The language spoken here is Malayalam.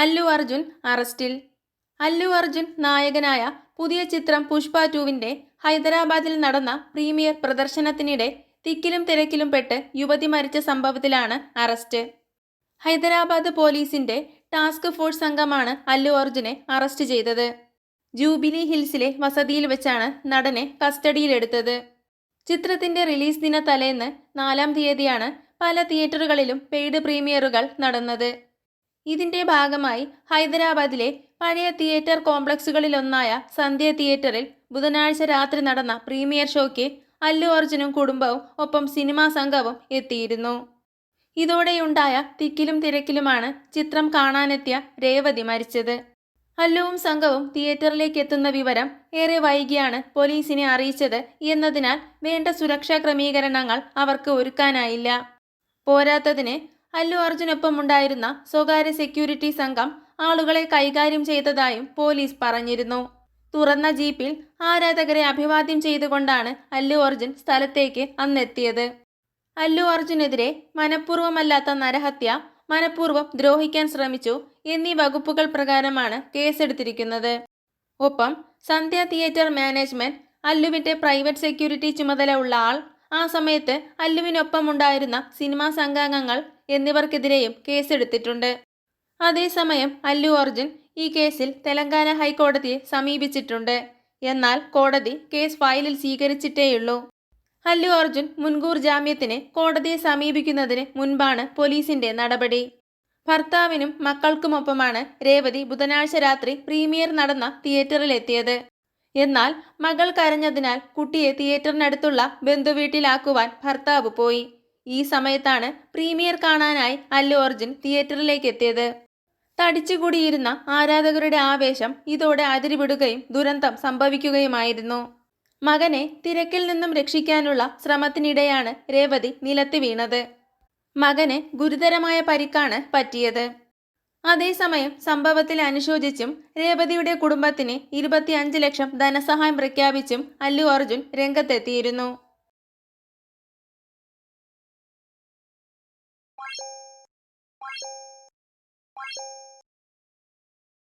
അല്ലു അർജുൻ അറസ്റ്റിൽ. അല്ലു അർജുൻ നായകനായ പുതിയ ചിത്രം പുഷ്പ ടുവിന്റെ ഹൈദരാബാദിൽ നടന്ന പ്രീമിയർ പ്രദർശനത്തിനിടെ തിക്കിലും തിരക്കിലും പെട്ട് യുവതി മരിച്ച സംഭവത്തിലാണ് അറസ്റ്റ്. ഹൈദരാബാദ് പോലീസിന്റെ ടാസ്ക് ഫോഴ്സ് സംഘമാണ് അല്ലു അർജുനെ അറസ്റ്റ് ചെയ്തത്. ജൂബിലി ഹിൽസിലെ വസതിയിൽ വെച്ചാണ് നടനെ കസ്റ്റഡിയിലെടുത്തത്. ചിത്രത്തിന്റെ റിലീസ് ദിന തലേന്ന് നാലാം തീയതിയാണ് പല തിയേറ്ററുകളിലും പെയ്ഡ് പ്രീമിയറുകൾ നടന്നത്. ഇതിന്റെ ഭാഗമായി ഹൈദരാബാദിലെ പഴയ തിയേറ്റർ കോംപ്ലക്സുകളിലൊന്നായ സന്ധ്യ തിയേറ്ററിൽ ബുധനാഴ്ച രാത്രി നടന്ന പ്രീമിയർ ഷോയ്ക്ക് അല്ലു അർജുനും കുടുംബവും ഒപ്പം സിനിമാ സംഘവും എത്തിയിരുന്നു. ഇതോടെയുണ്ടായ തിക്കിലും തിരക്കിലുമാണ് ചിത്രം കാണാനെത്തിയ രേവതി മരിച്ചത്. അല്ലുവും സംഘവും തിയേറ്ററിലേക്ക് എത്തുന്ന വിവരം ഏറെ വൈകിയാണ് പോലീസിനെ അറിയിച്ചത് എന്നതിനാൽ വേണ്ട സുരക്ഷാ ക്രമീകരണങ്ങൾ അവർക്ക് ഒരുക്കാനായില്ല. പോരാത്തതിന് അല്ലു അർജുനൊപ്പം ഉണ്ടായിരുന്ന സ്വകാര്യ സെക്യൂരിറ്റി സംഘം ആളുകളെ കൈകാര്യം ചെയ്തതായും പോലീസ് പറഞ്ഞിരുന്നു. തുറന്ന ജീപ്പിൽ ആരാധകരെ അഭിവാദ്യം ചെയ്തുകൊണ്ടാണ് അല്ലു അർജുൻ സ്ഥലത്തേക്ക് അന്നെത്തിയത്. അല്ലു അർജുനെതിരെ മനഃപൂർവമല്ലാത്ത നരഹത്യ മനഃപൂർവം ദ്രോഹിക്കാൻ ശ്രമിച്ചു എന്നീ വകുപ്പുകൾ പ്രകാരമാണ് കേസെടുത്തിരിക്കുന്നത്. ഒപ്പം സന്ധ്യ തിയേറ്റർ മാനേജ്മെന്റ് അല്ലുവിന്റെ പ്രൈവറ്റ് സെക്യൂരിറ്റി ചുമതല ഉള്ള ആൾ ആ സമയത്ത് അല്ലുവിനൊപ്പം ഉണ്ടായിരുന്ന സിനിമാ സംഘാംഗങ്ങൾ എന്നിവർക്കെതിരെയും കേസെടുത്തിട്ടുണ്ട്. അതേസമയം അല്ലു അർജുൻ ഈ കേസിൽ തെലങ്കാന ഹൈക്കോടതിയെ സമീപിച്ചിട്ടുണ്ട്. എന്നാൽ കോടതി കേസ് ഫയലിൽ സ്വീകരിച്ചിട്ടേയുള്ളൂ. അല്ലു അർജുൻ മുൻകൂർ ജാമ്യത്തിന് കോടതിയെ സമീപിക്കുന്നതിന് മുൻപാണ് പോലീസിന്റെ നടപടി. ഭർത്താവിനും മക്കൾക്കുമൊപ്പമാണ് രേവതി ബുധനാഴ്ച രാത്രി പ്രീമിയർ നടന്ന തിയേറ്ററിലെത്തിയത്. എന്നാൽ മകൾ കരഞ്ഞതിനാൽ കുട്ടിയെ തിയേറ്ററിനടുത്തുള്ള ബന്ധുവീട്ടിലാക്കുവാൻ ഭർത്താവ് പോയി. ഈ സമയത്താണ് പ്രീമിയർ കാണാനായി അല്ലു അർജുൻ തിയേറ്ററിലേക്ക് എത്തിയത് തടിച്ചുകൂടിയിരുന്ന ആരാധകരുടെ ആവേശം ഇതോടെ അതിരിവിടുകയും ദുരന്തം സംഭവിക്കുകയുമായിരുന്നു. മകനെ തിരക്കിൽ നിന്നും രക്ഷിക്കാനുള്ള ശ്രമത്തിനിടെയാണ് രേവതി നിലത്ത് വീണത്. മകന് ഗുരുതരമായ പരിക്കാണ് പറ്റിയത്. അതേസമയം സംഭവത്തിൽ അനുശോചിച്ചും രേവതിയുടെ കുടുംബത്തിന് ഇരുപത്തിയഞ്ച് ലക്ഷം ധനസഹായം പ്രഖ്യാപിച്ചും അല്ലു അർജുൻ രംഗത്തെത്തിയിരുന്നു.